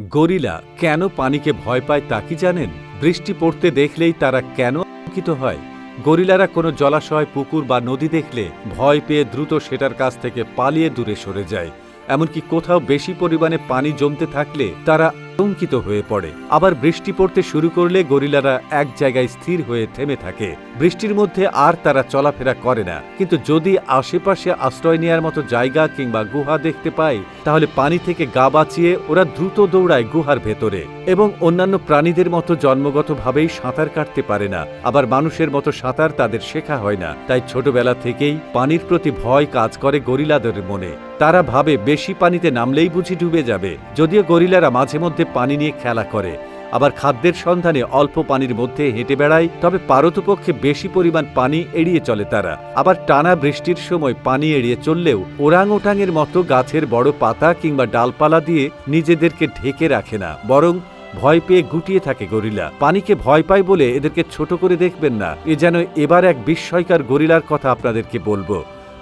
Gorilla কেন পানিকে ভয় পায় তা কি জানেন? বৃষ্টি পড়তে দেখলেই তারা কেন আতঙ্কিত হয়? গরিলারা কোনো জলাশয়, পুকুর বা নদী দেখলে ভয় পেয়ে দ্রুত সেটার কাছ থেকে পালিয়ে দূরে সরে যায়। এমনকি কোথাও বেশি পরিমাণে পানি জমতে থাকলে তারা আতঙ্কিত হয়ে পড়ে। আবার বৃষ্টি পড়তে শুরু করলে গরিলারা এক জায়গায় স্থির হয়ে থেমে থাকে। বৃষ্টির মধ্যে আর তারা চলাফেরা করে না। কিন্তু যদি আশেপাশে আশ্রয় নেওয়ার মতো জায়গা কিংবা গুহা দেখতে পায়, তাহলে পানি থেকে গা বাঁচিয়ে ওরা দ্রুত দৌড়ায় গুহার ভেতরে। এবং অন্যান্য প্রাণীদের মতো জন্মগতভাবেই সাঁতার কাটতে পারে না। আবার মানুষের মতো সাঁতার তাদের শেখা হয় না। তাই ছোটবেলা থেকেই পানির প্রতি ভয় কাজ করে গরিলাদের মনে। তারা ভাবে বেশি পানিতে নামলেই বুঝি ডুবে যাবে। যদিও গরিলারা মাঝে মধ্যে পানি নিয়ে খেলা করে। আবার খাদ্যের সন্ধানে অল্প পানির মধ্যে হেঁটে বেড়ায়, তবে পারতপক্ষে বেশি পরিমাণ পানি এড়িয়ে চলে তারা। আবার টানা বৃষ্টির সময় পানি এড়িয়ে চললেও ওরাং ওটাংয়ের মতো গাছের বড় পাতা কিংবা ডালপালা দিয়ে নিজেদেরকে ঢেকে রাখে না, বরং ভয় পেয়ে গুটিয়ে থাকে গরিলা। পানিকে ভয় পায় বলে এদেরকে ছোট করে দেখবেন না। এ যেন এবার এক বিস্ময়কার গরিলার কথা আপনাদেরকে বলব।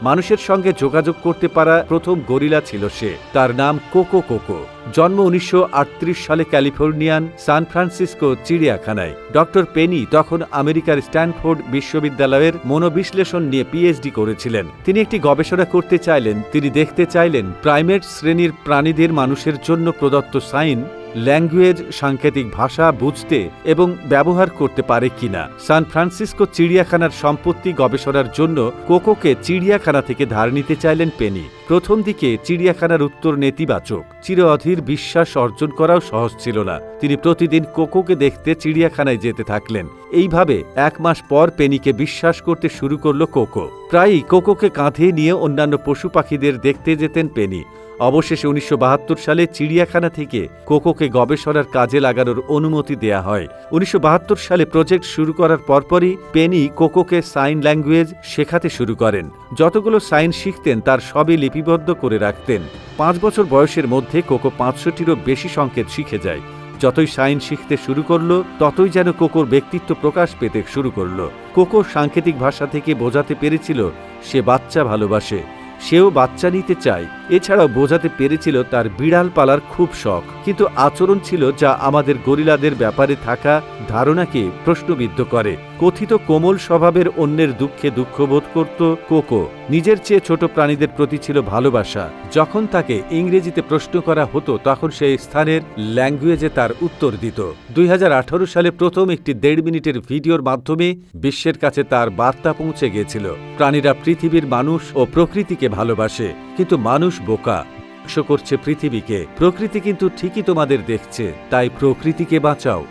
মানুষের সঙ্গে যোগাযোগ করতে পারা প্রথম গরিলা ছিল সে। তার নাম কোকো কোকো। জন্ম উনিশশো আটত্রিশ সালে ক্যালিফোর্নিয়ান সান ফ্রান্সিসকো চিড়িয়াখানায়। ডক্টর পেনি তখন আমেরিকার স্ট্যানফোর্ড বিশ্ববিদ্যালয়ের মনোবিশ্লেষণ নিয়ে পিএইচডি করেছিলেন। তিনি একটি গবেষণা করতে চাইলেন। তিনি দেখতে চাইলেন, প্রাইমেট শ্রেণির প্রাণীদের মানুষের জন্য প্রদত্ত সাইন ল্যাঙ্গুয়েজ, সাংকেতিক ভাষা বুঝতে এবং ব্যবহার করতে পারে কিনা সান ফ্রান্সিসকো চিড়িয়াখানার সম্পত্তি গবেষণার জন্য কোকোকে চিড়িয়াখানা থেকে ধার নিতে চাইলেন পেনি। প্রথম দিকে চিড়িয়াখানার উত্তর নেতিবাচক। চির অধীর বিশ্বাস অর্জন করাও সহজ ছিল না। তিনি প্রতিদিন কোকোকে দেখতে চিড়িয়াখানায় যেতে থাকলেন। এইভাবে এক মাস পর পেনিকে বিশ্বাস করতে শুরু করল কোকো। প্রায়ই কোকোকে কাঁধে নিয়ে অন্যান্য পশু পাখিদের দেখতে যেতেন পেনি। অবশেষে উনিশশো বাহাত্তর সালে চিড়িয়াখানা থেকে কোকোকে গবেষণার কাজে লাগানোর অনুমতি দেয়া হয়। উনিশশো বাহাত্তর সালে প্রজেক্ট শুরু করার পরপরই পেনি কোকোকে সাইন ল্যাঙ্গুয়েজ শেখাতে শুরু করেন। যতগুলো সাইন শিখতেন তার সবই লিপিবদ্ধ করে রাখতেন। পাঁচ বছর বয়সের মধ্যে কোকো পাঁচশোটিরও বেশি সংকেত শিখে যায়। যতই সাইন শিখতে শুরু করল, ততই যেন কোকোর ব্যক্তিত্ব প্রকাশ পেতে শুরু করল। কোকো সাংকেতিক ভাষা থেকে বোঝাতে পেরেছিল, সে বাচ্চা ভালোবাসে। সেও বাচ্চা নিতে চায়। এছাড়াও বোঝাতে পেরেছিল তার বিড়াল পালার খুব শখ। কিন্তু আচরণ ছিল যা আমাদের গরিলাদের ব্যাপারে থাকা ধারণাকে প্রশ্নবিদ্ধ করে। কথিত কোমল স্বভাবের অন্যের দুঃখে দুঃখবোধ করত কোকো। নিজের চেয়ে ছোট প্রাণীদের প্রতি ছিল ভালোবাসা। যখন তাকে ইংরেজিতে প্রশ্ন করা হতো, তখন সেই স্থানের ল্যাঙ্গুয়েজে তার উত্তর দিত। দুই হাজার আঠারো সালে প্রথম একটি দেড় মিনিটের ভিডিওর মাধ্যমে বিশ্বের কাছে তার বার্তা পৌঁছে গিয়েছিল প্রাণীরা পৃথিবীর মানুষ ও প্রকৃতিকে ভালোবাসে। কিন্তু মানুষ বোকা। ধ্বংস করছে পৃথিবীকে। প্রকৃতি কিন্তু ঠিকই তোমাদের দেখছে। তাই প্রকৃতিকে বাঁচাও।